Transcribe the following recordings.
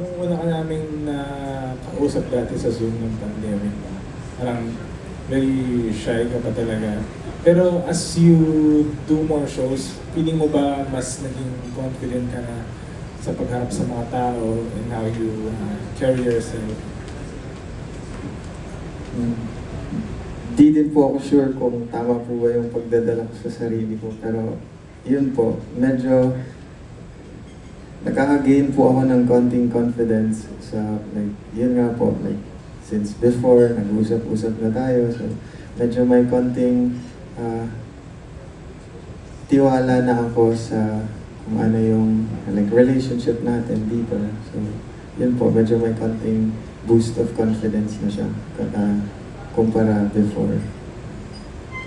nung una ka namin na kausap dati sa Zoom ng pandemic, parang very shy ka pa talaga. Pero as you do more shows, feeling mo ba mas naging confident ka na sa pagharap sa mga tao and how you uh, carry yourself? Hmm. Di din po ako sure kung tama po ba yung pagdadala ko sa sarili ko. Pero yun po, medyo nakaka-gain po ako ng konting confidence sa, like, yun nga po, like, since before, nag-usap-usap na tayo, so medyo may konting ah, tiwala na ako sa kung ano yung like relationship natin dito. So, yun po, medyo may konting boost of confidence na siya uh, kumpara before.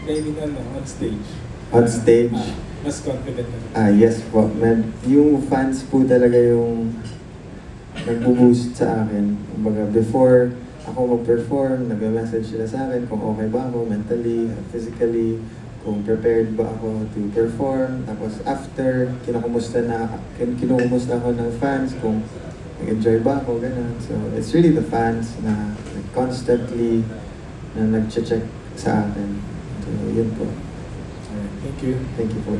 Maybe ano, on stage. On stage? Ah, mas confident na. Ah, yes po. Med, yung fans po talaga yung nagbo-boost sa akin. Kumbaga, before ako mag-perform, nag-message sila sa akin kung okay ba ako mentally, physically, kung prepared ba ako to perform. Tapos after, kinakumusta na, kin kinukumusta ako ng fans kung nag-enjoy ba ako, ganun. So, it's really the fans na like, constantly na nag-check sa akin. So, yun po. Thank you. Thank you po.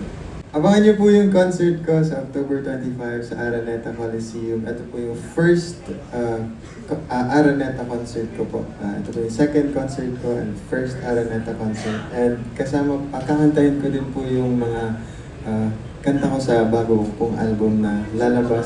Abangan niyo po yung concert ko sa October 25 sa Araneta Coliseum. Ito po yung first uh, uh, Araneta concert ko po. Uh, ito po yung second concert ko and first Araneta concert. And kasama, pakakantayin ko din po yung mga uh, kanta ko sa bago kong album na lalabas